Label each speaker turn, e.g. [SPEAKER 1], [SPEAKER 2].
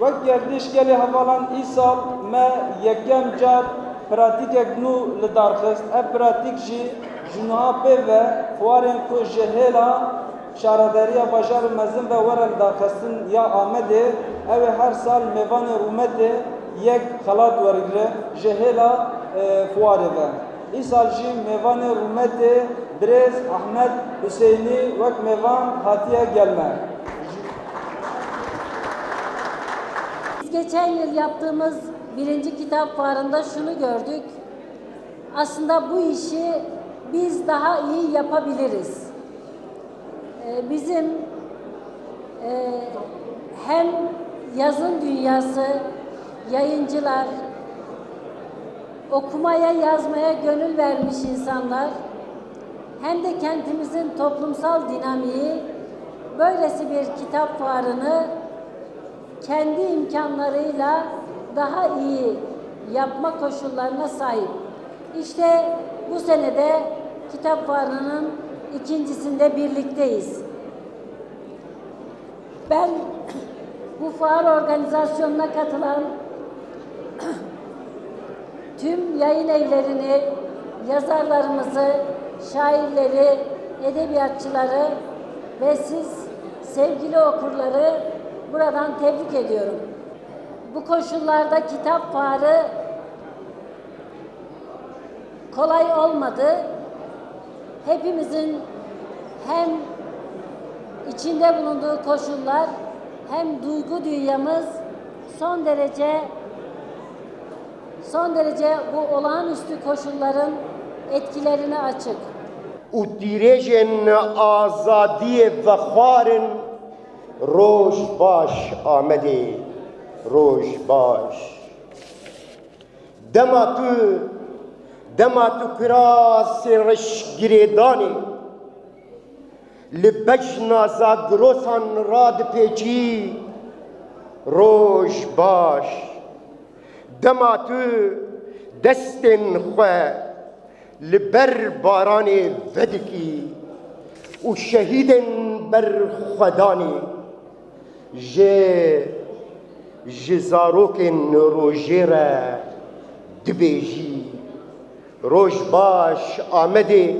[SPEAKER 1] وەک گردشگەلی هەواڵان ئیساڵ me yekem car pratikek nû li darxist ev pratik jî ji niha pê ve xwarên ku ji hêla şarederiya bajarê mezin ve were li darxistin ya Amedê ew ê her sal mêvanê Rûmetê yek xelat werigire ji hêla xwarê ve. Îsal jî mêvanê Rûmetê Dirêz Ahmed Hüseynî wek mêvan hatiye gelme.
[SPEAKER 2] Geçen yıl yaptığımız birinci kitap fuarında şunu gördük. Aslında bu işi biz daha iyi yapabiliriz. Ee, Bizim e, hem yazın dünyası, yayıncılar, okumaya yazmaya gönül vermiş insanlar hem de kentimizin toplumsal dinamiği böylesi bir kitap fuarını kendi imkanlarıyla daha iyi yapma koşullarına sahip. İşte bu senede kitap fuarının ikincisinde birlikteyiz. Ben bu fuar organizasyonuna katılan tüm yayın evlerini, yazarlarımızı, şairleri, edebiyatçıları ve siz sevgili okurları buradan tebrik ediyorum. Bu koşullarda kitap fuarı kolay olmadı. Hepimizin hem içinde bulunduğu koşullar hem duygu dünyamız son derece son derece bu olağanüstü koşulların etkilerine açık.
[SPEAKER 3] û dîrêjên azadiyê vexwarin roj baş Amedê roj baş. Dema tu dema tu kirasê reşgirêdanê li bejna zagirosan radipêçî roj baş. Dema tu destên xwe. Li ber baranê vedikî û şehîdên ber xwedanê ji جه جه زاروک دبیجی روش باش آمده